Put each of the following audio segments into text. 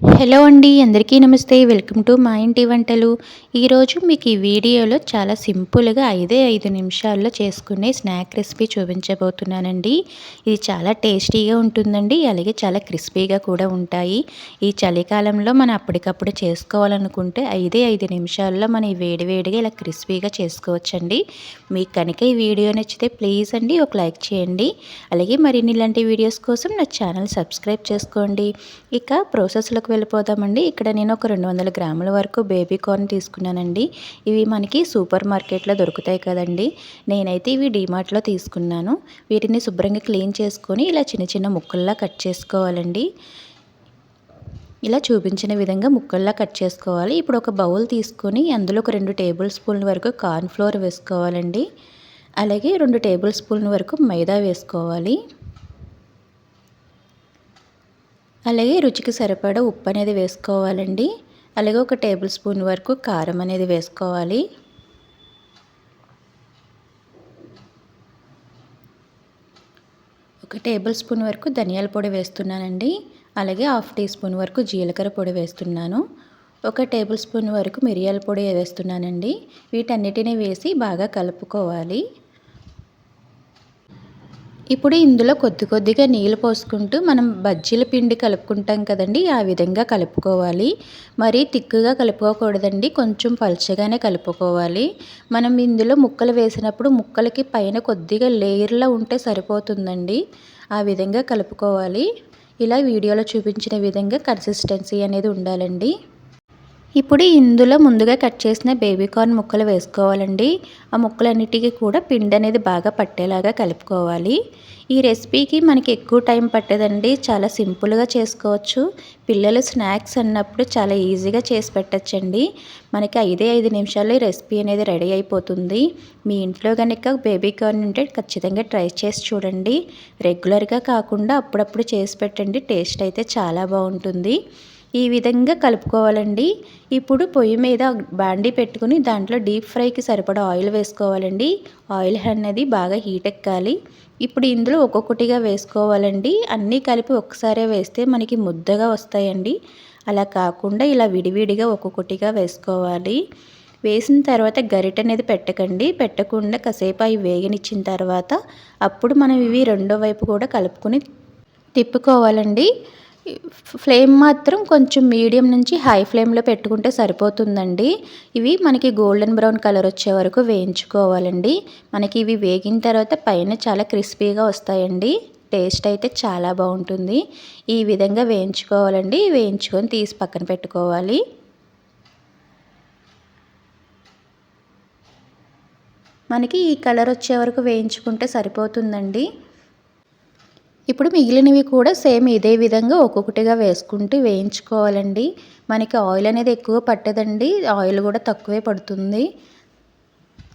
Hello అండి అందరికీ నమస్తే. వెల్కమ్ టు మా ఇంటి వంటలు. ఈరోజు మీకు ఈ వీడియోలో చాలా సింపుల్గా ఐదే ఐదు నిమిషాల్లో చేసుకునే స్నాక్ రెసిపీ చూపించబోతున్నానండి. ఇది చాలా టేస్టీగా ఉంటుందండి అలాగే చాలా క్రిస్పీగా కూడా ఉంటాయి. ఈ చలికాలంలో మనం అప్పటికప్పుడు చేసుకోవాలనుకుంటే ఐదే ఐదు నిమిషాల్లో మనం ఈ వేడివేడిగా ఇలా క్రిస్పీగా చేసుకోవచ్చండి. మీకు కనుక ఈ వీడియో నచ్చితే ప్లీజ్ అండి ఒక లైక్ చేయండి. అలాగే మరిన్ని ఇలాంటి వీడియోస్ కోసం నా ఛానల్ సబ్స్క్రైబ్ చేసుకోండి. ఇక ప్రాసెస్లకు వెళ్ళిపోదామండి. ఇక్కడ నేను ఒక రెండు వందల గ్రాముల వరకు బేబీ కార్న్ తీసుకున్నానండి. ఇవి మనకి సూపర్ మార్కెట్లో దొరుకుతాయి కదండి. నేనైతే ఇవి డీమార్ట్లో తీసుకున్నాను. వీటిని శుభ్రంగా క్లీన్ చేసుకొని ఇలా చిన్న చిన్న ముక్కల్లా కట్ చేసుకోవాలండి. ఇలా చూపించిన విధంగా ముక్కల్లా కట్ చేసుకోవాలి. ఇప్పుడు ఒక బౌల్ తీసుకొని అందులో ఒక రెండు టేబుల్ స్పూన్ల వరకు కార్న్ ఫ్లోర్ వేసుకోవాలండి. అలాగే రెండు టేబుల్ స్పూన్ల వరకు మైదా వేసుకోవాలి. అలాగే రుచికి సరిపడా ఉప్పు అనేది వేసుకోవాలండి. అలాగే ఒక టేబుల్ స్పూన్ వరకు కారం అనేది వేసుకోవాలి. ఒక టేబుల్ స్పూన్ వరకు ధనియాల పొడి వేస్తున్నానండి. అలాగే హాఫ్ టీ స్పూన్ వరకు జీలకర్ర పొడి వేస్తున్నాను. ఒక టేబుల్ స్పూన్ వరకు మిరియాల పొడి వేస్తున్నానండి. వీటన్నిటిని వేసి బాగా కలుపుకోవాలి. ఇప్పుడు ఇందులో కొద్ది కొద్దిగా నీళ్ళు పోసుకుంటూ మనం బజ్జీల పిండి కలుపుకుంటాం కదండి ఆ విధంగా కలుపుకోవాలి. మరీ తిక్కుగా కలుపుకోకూడదండి కొంచెం పలుచగానే కలుపుకోవాలి. మనం ఇందులో ముక్కలు వేసినప్పుడు ముక్కలకి పైన కొద్దిగా లేయర్లా ఉంటే సరిపోతుందండి. ఆ విధంగా కలుపుకోవాలి. ఇలా వీడియోలో చూపించిన విధంగా కన్సిస్టెన్సీ అనేది ఉండాలండి. ఇప్పుడు ఇందులో ముందుగా కట్ చేసిన బేబీ కార్న్ ముక్కలు వేసుకోవాలండి. ఆ ముక్కలన్నిటికీ కూడా పిండి అనేది బాగా పట్టేలాగా కలుపుకోవాలి. ఈ రెసిపీకి మనకి ఎక్కువ టైం పట్టదండి. చాలా సింపుల్గా చేసుకోవచ్చు. పిల్లలు స్నాక్స్ అన్నప్పుడు చాలా ఈజీగా చేసి పెట్టచ్చండి. మనకి ఐదే ఐదు నిమిషాల్లో ఈ రెసిపీ అనేది రెడీ అయిపోతుంది. మీ ఇంట్లో కనుక బేబీ కార్న్ ఉంటే ఖచ్చితంగా ట్రై చేసి చూడండి. రెగ్యులర్గా కాకుండా అప్పుడప్పుడు చేసి పెట్టండి. టేస్ట్ అయితే చాలా బాగుంటుంది. ఈ విధంగా కలుపుకోవాలండి. ఇప్పుడు పొయ్యి మీద బాండీ పెట్టుకుని దాంట్లో డీప్ ఫ్రైకి సరిపడా ఆయిల్ వేసుకోవాలండి. ఆయిల్ అనేది బాగా హీట్ ఎక్కాలి. ఇప్పుడు ఇందులో ఒక్కొక్కటిగా వేసుకోవాలండి. అన్నీ కలిపి ఒకసారే వేస్తే మనకి ముద్దగా వస్తాయండి. అలా కాకుండా ఇలా విడివిడిగా ఒక్కొక్కటిగా వేసుకోవాలి. వేసిన తర్వాత గరిట అనేది పెట్టకండి. పెట్టకుండా కాసేపు అవి వేగనిచ్చిన తర్వాత అప్పుడు మనం ఇవి రెండో వైపు కూడా కలుపుకొని తిప్పుకోవాలండి. ఫ్లేమ్ మాత్రం కొంచెం మీడియం నుంచి హై ఫ్లేమ్లో పెట్టుకుంటే సరిపోతుందండి. ఇవి మనకి గోల్డెన్ బ్రౌన్ కలర్ వచ్చే వరకు వేయించుకోవాలండి. మనకి ఇవి వేగిన తర్వాత పైన చాలా క్రిస్పీగా వస్తాయండి. టేస్ట్ అయితే చాలా బాగుంటుంది. ఈ విధంగా వేయించుకోవాలండి. వేయించుకొని తీసి పక్కన పెట్టుకోవాలి. మనకి ఈ కలర్ వచ్చే వరకు వేయించుకుంటే సరిపోతుందండి. ఇప్పుడు మిగిలినవి కూడా సేమ్ ఇదే విధంగా ఒక్కొక్కటిగా వేసుకుంటూ వేయించుకోవాలండి. మనకి ఆయిల్ అనేది ఎక్కువ పట్టదండి. ఆయిల్ కూడా తక్కువే పడుతుంది.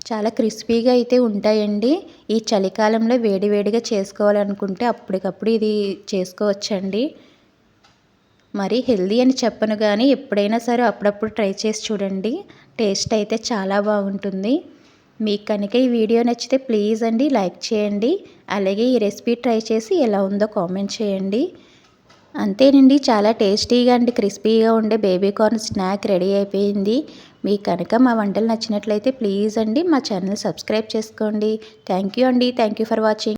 చాలా క్రిస్పీగా అయితే ఉంటాయండి. ఈ చలికాలంలో వేడివేడిగా చేసుకోవాలనుకుంటే అప్పటికప్పుడు ఇది చేసుకోవచ్చండి. మరి హెల్దీ అని చెప్పను కానీ ఎప్పుడైనా సరే అప్పుడప్పుడు ట్రై చేసి చూడండి. టేస్ట్ అయితే చాలా బాగుంటుంది. మీకు కనుక ఈ వీడియో నచ్చితే ప్లీజ్ అండి లైక్ చేయండి అలాగే ఈ రెసిపీ ట్రై చేసి ఎలా ఉందో కామెంట్ చేయండి. అంతేనండి చాలా టేస్టీగా అండి క్రిస్పీగా ఉండే బేబీ కార్న్ స్నాక్ రెడీ అయిపోయింది. మీకు కనుక మా వంటలు నచ్చినట్లయితే ప్లీజ్ అండి మా ఛానల్ సబ్స్క్రైబ్ చేసుకోండి. థ్యాంక్ యూ అండి థ్యాంక్ యూ ఫర్ వాచింగ్.